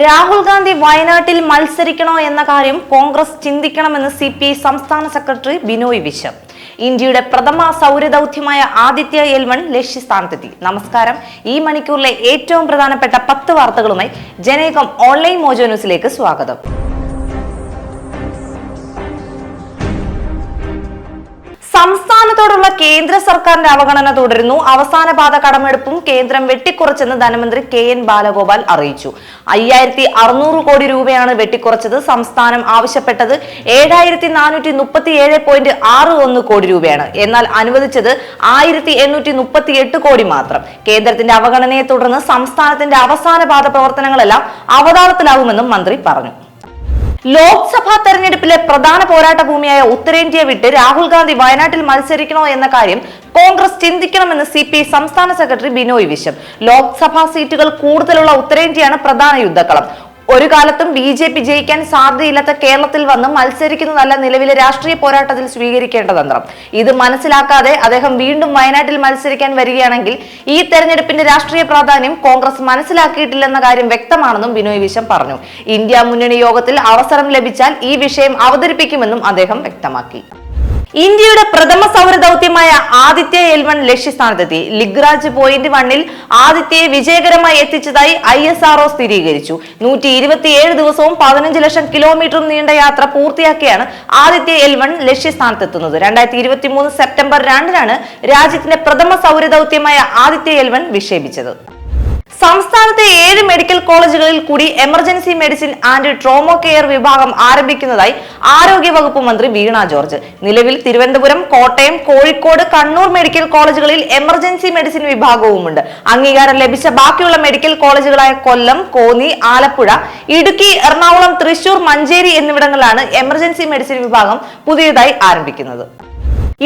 രാഹുൽ ഗാന്ധി വയനാട്ടിൽ മത്സരിക്കണോ എന്ന കാര്യം കോൺഗ്രസ് ചിന്തിക്കണമെന്ന് സി പി ഐ സംസ്ഥാന സെക്രട്ടറി ബിനോയ് വിശ്വം. ഇന്ത്യയുടെ പ്രഥമ സൗരദൗത്യമായ ആദിത്യ എൽവൺ ലക്ഷ്യസ്ഥാനത്തെത്തി. നമസ്കാരം. ഈ മണിക്കൂറിലെ ഏറ്റവും പ്രധാനപ്പെട്ട പത്ത് വാർത്തകളുമായി ജനേകം ഓൺലൈൻ മോജോ ന്യൂസിലേക്ക് സ്വാഗതം. സംസ്ഥാനത്തോടുള്ള കേന്ദ്ര സർക്കാരിന്റെ അവഗണന തുടരുന്നു. അവസാന പാത കടമെടുപ്പും കേന്ദ്രം വെട്ടിക്കുറച്ചെന്ന് ധനമന്ത്രി കെ എൻ ബാലഗോപാൽ അറിയിച്ചു. അയ്യായിരത്തി അറുന്നൂറ് കോടി രൂപയാണ് വെട്ടിക്കുറച്ചത്. സംസ്ഥാനം ആവശ്യപ്പെട്ടത് ഏഴായിരത്തി നാനൂറ്റി മുപ്പത്തി ഏഴ് പോയിന്റ് ആറ് ഒന്ന് കോടി രൂപയാണ്. എന്നാൽ അനുവദിച്ചത് ആയിരത്തി എണ്ണൂറ്റി മുപ്പത്തി എട്ട് കോടി മാത്രം. കേന്ദ്രത്തിന്റെ അവഗണനയെ തുടർന്ന് സംസ്ഥാനത്തിന്റെ അവസാന പാത പ്രവർത്തനങ്ങളെല്ലാം അവതാളത്തിലാകുമെന്നും മന്ത്രി പറഞ്ഞു. ലോക്സഭാ തെരഞ്ഞെടുപ്പിലെ പ്രധാന പോരാട്ട ഭൂമിയായ ഉത്തരേന്ത്യ വിട്ട് രാഹുൽ ഗാന്ധി വയനാട്ടിൽ മത്സരിക്കണോ എന്ന കാര്യം കോൺഗ്രസ് ചിന്തിക്കണമെന്ന് സി പി ഐ സംസ്ഥാന സെക്രട്ടറി ബിനോയ് വിശ്വം. ലോക്സഭാ സീറ്റുകൾ കൂടുതലുള്ള ഉത്തരേന്ത്യയാണ് പ്രധാന യുദ്ധക്കളം. ഒരു കാലത്തും ബി ജെ പി ജയിക്കാൻ സാധ്യതയില്ലാത്ത കേരളത്തിൽ വന്ന് മത്സരിക്കുന്നതല്ല നിലവിലെ രാഷ്ട്രീയ പോരാട്ടത്തിൽ സ്വീകരിക്കേണ്ട തന്ത്രം. ഇത് മനസ്സിലാക്കാതെ അദ്ദേഹം വീണ്ടും വയനാട്ടിൽ മത്സരിക്കാൻ വരികയാണെങ്കിൽ ഈ തെരഞ്ഞെടുപ്പിന്റെ രാഷ്ട്രീയ പ്രാധാന്യം കോൺഗ്രസ് മനസ്സിലാക്കിയിട്ടില്ലെന്ന കാര്യം വ്യക്തമാണെന്നും ബിനോയ് വിശ്വം പറഞ്ഞു. ഇന്ത്യ മുന്നണി യോഗത്തിൽ അവസരം ലഭിച്ചാൽ ഈ വിഷയം അവതരിപ്പിക്കുമെന്നും അദ്ദേഹം വ്യക്തമാക്കി. ഇന്ത്യയുടെ പ്രഥമ സൗര ദൗത്യമായ ആദിത്യ എൽ വൺ ലക്ഷ്യസ്ഥാനത്തെത്തി. ലിഗ്രാജ് പോയിന്റ് വണ്ണിൽ ആദിത്യയെ വിജയകരമായി എത്തിച്ചതായി ഐ എസ് ആർഒ സ്ഥിരീകരിച്ചു. നൂറ്റി ഇരുപത്തിയേഴ് ദിവസവും പതിനഞ്ച് ലക്ഷം കിലോമീറ്ററും നീണ്ട യാത്ര പൂർത്തിയാക്കിയാണ് ആദിത്യ എൽ വൺ ലക്ഷ്യസ്ഥാനത്തെത്തുന്നത്. രണ്ടായിരത്തി ഇരുപത്തി മൂന്ന് സെപ്റ്റംബർ രണ്ടിനാണ് രാജ്യത്തിന്റെ പ്രഥമ സൗര ദൗത്യമായ ആദിത്യ എൽ വൺ വിക്ഷേപിച്ചത്. സംസ്ഥാനത്തെ ഏഴ് മെഡിക്കൽ കോളേജുകളിൽ കൂടി emergency medicine and trauma care വിഭാഗം ആരംഭിക്കുന്നതായി ആരോഗ്യ വകുപ്പ് മന്ത്രി വീണ ജോർജ്. നിലവിൽ തിരുവനന്തപുരം കോട്ടയം കോഴിക്കോട് കണ്ണൂർ മെഡിക്കൽ കോളേജുകളിൽ എമർജൻസി മെഡിസിൻ വിഭാഗവുമുണ്ട്. അംഗീകാരം ലഭിച്ച ബാക്കിയുള്ള മെഡിക്കൽ കോളേജുകളായ കൊല്ലം കോന്നി ആലപ്പുഴ ഇടുക്കി എറണാകുളം തൃശൂർ മഞ്ചേരി എന്നിവിടങ്ങളിലാണ് എമർജൻസി മെഡിസിൻ വിഭാഗം പുതിയതായി ആരംഭിക്കുന്നത്.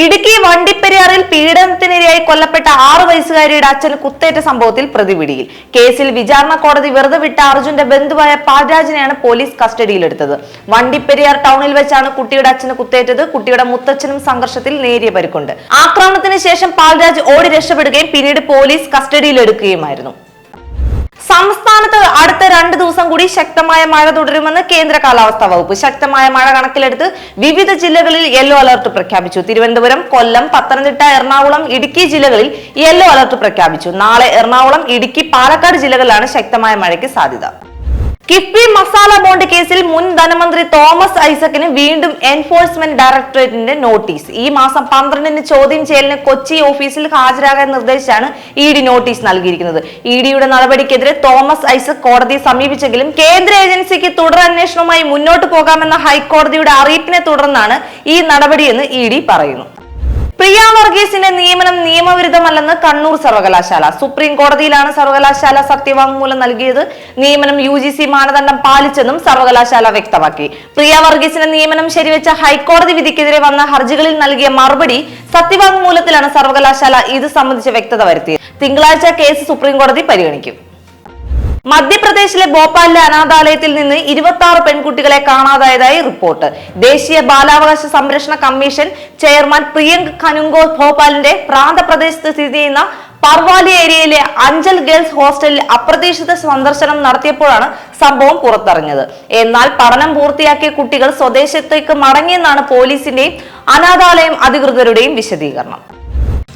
ഇടുക്കി വണ്ടിപ്പെരിയാറിൽ പീഡനത്തിനിരയായി കൊല്ലപ്പെട്ട ആറു വയസ്സുകാരിയുടെ അച്ഛൻ കുത്തേറ്റ സംഭവത്തിൽ പ്രതിപിടിയിൽ. കേസിൽ വിചാരണ കോടതി വെറുതെ വിട്ട അർജുന്റെ ബന്ധുവായ പാൽരാജിനെയാണ് പോലീസ് കസ്റ്റഡിയിലെടുത്തത്. വണ്ടിപ്പെരിയാർ ടൗണിൽ വെച്ചാണ് കുട്ടിയുടെ അച്ഛന് കുത്തേറ്റത്. കുട്ടിയുടെ മുത്തച്ഛനും സംഘർഷത്തിൽ നേരിയ പരിക്കുണ്ട്. ആക്രമണത്തിന് ശേഷം പാൽരാജ് ഓടി രക്ഷപ്പെടുകയും പിന്നീട് പോലീസ് കസ്റ്റഡിയിലെടുക്കുകയുമായിരുന്നു. സംസ്ഥാനത്ത് അടുത്ത രണ്ട് ദിവസം കൂടി ശക്തമായ മഴ തുടരുമെന്ന് കേന്ദ്ര കാലാവസ്ഥാ വകുപ്പ്. ശക്തമായ മഴ കണക്കിലെടുത്ത് വിവിധ ജില്ലകളിൽ യെല്ലോ അലർട്ട് പ്രഖ്യാപിച്ചു. തിരുവനന്തപുരം കൊല്ലം പത്തനംതിട്ട എറണാകുളം ഇടുക്കി ജില്ലകളിൽ യെല്ലോ അലർട്ട് പ്രഖ്യാപിച്ചു. നാളെ എറണാകുളം ഇടുക്കി പാലക്കാട് ജില്ലകളിലാണ് ശക്തമായ മഴയ്ക്ക് സാധ്യത. കിഫ്ബി മസാല ബോണ്ട് കേസിൽ മുൻ ധനമന്ത്രി തോമസ് ഐസക്കിന് വീണ്ടും എൻഫോഴ്സ്മെന്റ് ഡയറക്ടറേറ്റിന്റെ നോട്ടീസ്. ഈ മാസം പന്ത്രണ്ടിന് ചോദ്യം ചെയ്യലിന് കൊച്ചി ഓഫീസിൽ ഹാജരാകാൻ നിർദ്ദേശിച്ചാണ് ഇ ഡി നോട്ടീസ് നൽകിയിരിക്കുന്നത്. ഇ ഡിയുടെ നടപടിക്കെതിരെ തോമസ് ഐസക് കോടതിയെ സമീപിച്ചെങ്കിലും കേന്ദ്ര ഏജൻസിക്ക് തുടരന്വേഷണവുമായി മുന്നോട്ട് പോകാമെന്ന ഹൈക്കോടതിയുടെ അറിയിപ്പിനെ തുടർന്നാണ് ഈ നടപടിയെന്ന് ഇ ഡി പറയുന്നു. പ്രിയ വർഗീസിന്റെ നിയമനം നിയമവിരുദ്ധമല്ലെന്ന് കണ്ണൂർ സർവകലാശാല. സുപ്രീം കോടതിയിലാണ് സർവകലാശാല സത്യവാങ്മൂലം നൽകിയത്. നിയമനം യു ജി സി മാനദണ്ഡം പാലിച്ചെന്നും സർവകലാശാല വ്യക്തമാക്കി. പ്രിയ വർഗീസിന്റെ നിയമനം ശരിവെച്ച ഹൈക്കോടതി വിധിക്കെതിരെ വന്ന ഹർജികളിൽ നൽകിയ മറുപടി സത്യവാങ്മൂലത്തിലാണ് സർവകലാശാല ഇത് സംബന്ധിച്ച് വ്യക്തത വരുത്തിയത്. തിങ്കളാഴ്ച കേസ് സുപ്രീം കോടതി പരിഗണിക്കും. മധ്യപ്രദേശിലെ ഭോപ്പാലിലെ അനാഥാലയത്തിൽ നിന്ന് ഇരുപത്തി ആറ് പെൺകുട്ടികളെ കാണാതായതായി റിപ്പോർട്ട്. ദേശീയ ബാലാവകാശ സംരക്ഷണ കമ്മീഷൻ ചെയർമാൻ പ്രിയങ്ക് ഖനുങ്കോ ഭോപ്പാലിന്റെ പ്രാന്തപ്രദേശത്ത് സ്ഥിതി ചെയ്യുന്ന പർവാലി ഏരിയയിലെ അഞ്ചൽ ഗേൾസ് ഹോസ്റ്റലിൽ അപ്രതീക്ഷിത സന്ദർശനം നടത്തിയപ്പോഴാണ് സംഭവം പുറത്തറിഞ്ഞത്. എന്നാൽ പഠനം പൂർത്തിയാക്കിയ കുട്ടികൾ സ്വദേശത്തേക്ക് മടങ്ങിയെന്നാണ് പോലീസിന്റെയും അനാഥാലയം അധികൃതരുടെയും വിശദീകരണം.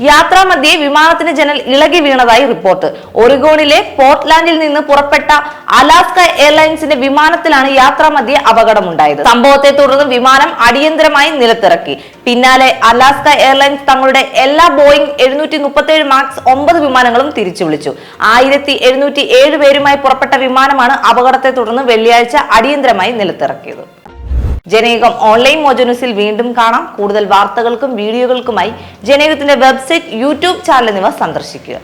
യാത്രാമധ്യേ വിമാനത്തിന് ജനൽ ഇളകി വീണതായി റിപ്പോർട്ട്. ഒറിഗോണിലെ പോർട്ട്ലാൻഡിൽ നിന്ന് പുറപ്പെട്ട അലാസ്ക എയർലൈൻസിന്റെ വിമാനത്തിലാണ് യാത്രാമധ്യേ അപകടമുണ്ടായത്. സംഭവത്തെ തുടർന്ന് വിമാനം അടിയന്തരമായി നിലത്തിറക്കി. പിന്നാലെ അലാസ്ക എയർലൈൻസ് തങ്ങളുടെ എല്ലാ ബോയിംഗ് എഴുന്നൂറ്റി മുപ്പത്തി മാക്സ് ഒമ്പത് വിമാനങ്ങളും തിരിച്ചു വിളിച്ചു. ആയിരത്തി എഴുന്നൂറ്റി ഏഴ് പേരുമായി പുറപ്പെട്ട വിമാനമാണ് അപകടത്തെ തുടർന്ന് വെള്ളിയാഴ്ച അടിയന്തരമായി നിലത്തിറക്കിയത്. ജനേകം ഓൺലൈൻ മോജനുസിൽ വീണ്ടും കാണാം. കൂടുതൽ വാർത്തകൾക്കും വീഡിയോകൾക്കുമായി ജനയുഗത്തിന്റെ വെബ്സൈറ്റ് യൂട്യൂബ് ചാനൽ എന്നിവ സന്ദർശിക്കുക.